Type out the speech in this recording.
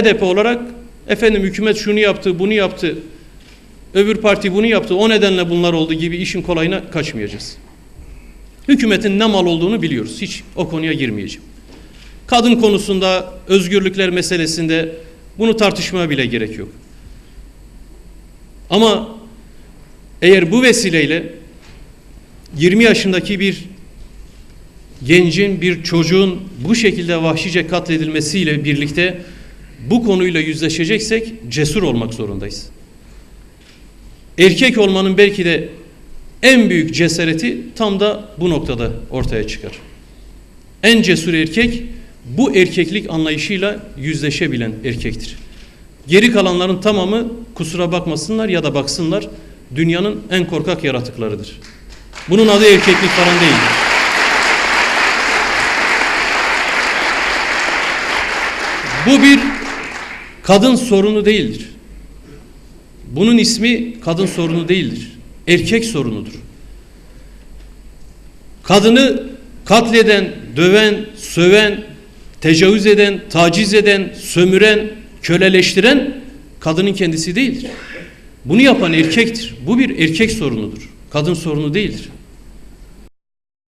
HDP olarak efendim hükümet şunu yaptı, bunu yaptı, öbür parti bunu yaptı, o nedenle bunlar oldu gibi işin kolayına kaçmayacağız. Hükümetin ne mal olduğunu biliyoruz. Hiç o konuya girmeyeceğim. Kadın konusunda, özgürlükler meselesinde bunu tartışmaya bile gerek yok. Ama eğer bu vesileyle 20 yaşındaki bir gencin, bir çocuğun bu şekilde vahşice katledilmesiyle birlikte bu konuyla yüzleşeceksek cesur olmak zorundayız. Erkek olmanın belki de en büyük cesareti tam da bu noktada ortaya çıkar. En cesur erkek bu erkeklik anlayışıyla yüzleşebilen erkektir. Geri kalanların tamamı kusura bakmasınlar ya da baksınlar dünyanın en korkak yaratıklarıdır. Bunun adı erkeklik falan değil. Bu bir kadın sorunu değildir. Bunun ismi kadın sorunu değildir. Erkek sorunudur. Kadını katleden, döven, söven, tecavüz eden, taciz eden, sömüren, köleleştiren kadının kendisi değildir. Bunu yapan erkektir. Bu bir erkek sorunudur. Kadın sorunu değildir.